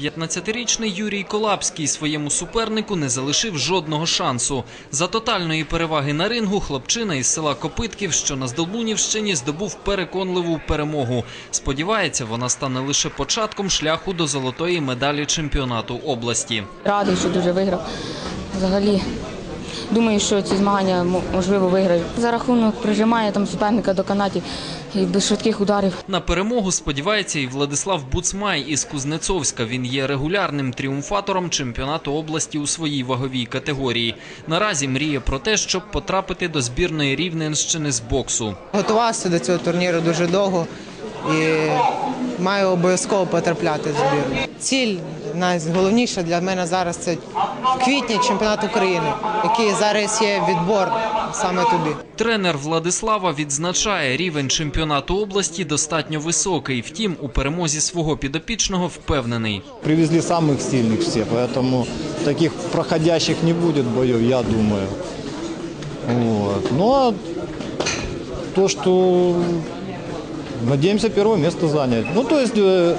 15-річний Юрій Колапський своєму супернику не залишив жодного шансу. За тотальної переваги на рингу хлопчина із села Копитків, що на Здолбунівщині, здобув переконливу перемогу. Сподівається, вона стане лише початком шляху до золотої медалі чемпіонату області. Радий, що дуже виграв. Взагалі, думаю, що ці змагання можливо виграю. За рахунок прижимає там суперника до канатів і без швидких ударів. На перемогу сподівається і Владислав Буцмай із Кузнецовська. Він є регулярним тріумфатором чемпіонату області у своїй ваговій категорії. Наразі мріє про те, щоб потрапити до збірної Рівненщини з боксу. Готувався до цього турніру дуже довго і маю обов'язково потрапляти в збірну. Ціль найголовніша для мене зараз це в квітні чемпіонат України, який зараз є відбор саме туди. Тренер Владислава відзначає, рівень чемпіонату області достатньо високий. Втім, у перемозі свого підопічного впевнений. Привезли самых сильных все, поэтому таких проходящих не будет боев, я думаю. Вот. Ну а то, что надеемся первое место занять. Ну то есть э,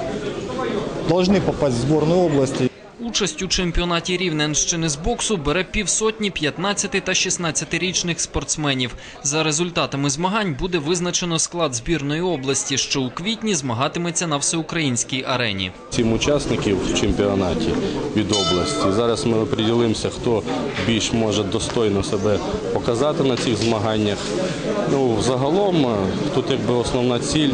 должны попасть в сборную области. Участь у чемпіонаті Рівненщини з боксу бере півсотні 15 та 16-річних спортсменів. За результатами змагань буде визначено склад збірної області, що у квітні змагатиметься на всеукраїнській арені. Сім учасників в чемпіонаті від області. Зараз ми оприділимося, хто більш може достойно себе показати на цих змаганнях. Ну, загалом е, тут якби основна ціль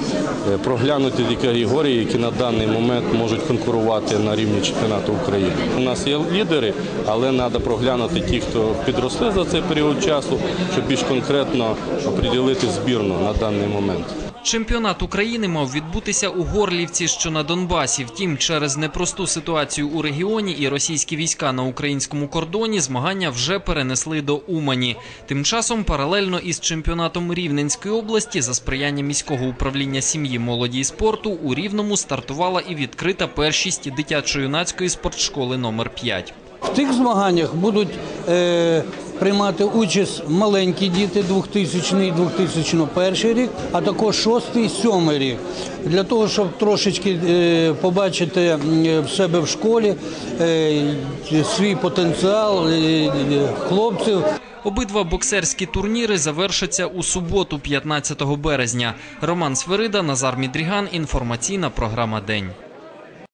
е, проглянути ті категорії, які на даний момент можуть конкурувати на рівні чемпіонату України. У нас є лідери, але треба проглянути ті, хто підросли за цей період часу, щоб більш конкретно оприділити збірну на даний момент. Чемпіонат України мав відбутися у Горлівці, що на Донбасі. Втім, через непросту ситуацію у регіоні і російські війська на українському кордоні змагання вже перенесли до Умані. Тим часом, паралельно із чемпіонатом Рівненської області, за сприяння міського управління сім'ї, молоді і спорту, у Рівному стартувала і відкрита першість дитячо-юнацької спортшколи номер 5 В тих змаганнях будуть е, приймати участь маленькі діти 2000-2001 рік, а також 6-7 рік. Для того, щоб трошечки е, побачити в себе в школі е, свій потенціал е, хлопців. Обидва боксерські турніри завершаться у суботу, 15 березня. Роман Сверида, Назар Мідріган. Інформаційна програма День.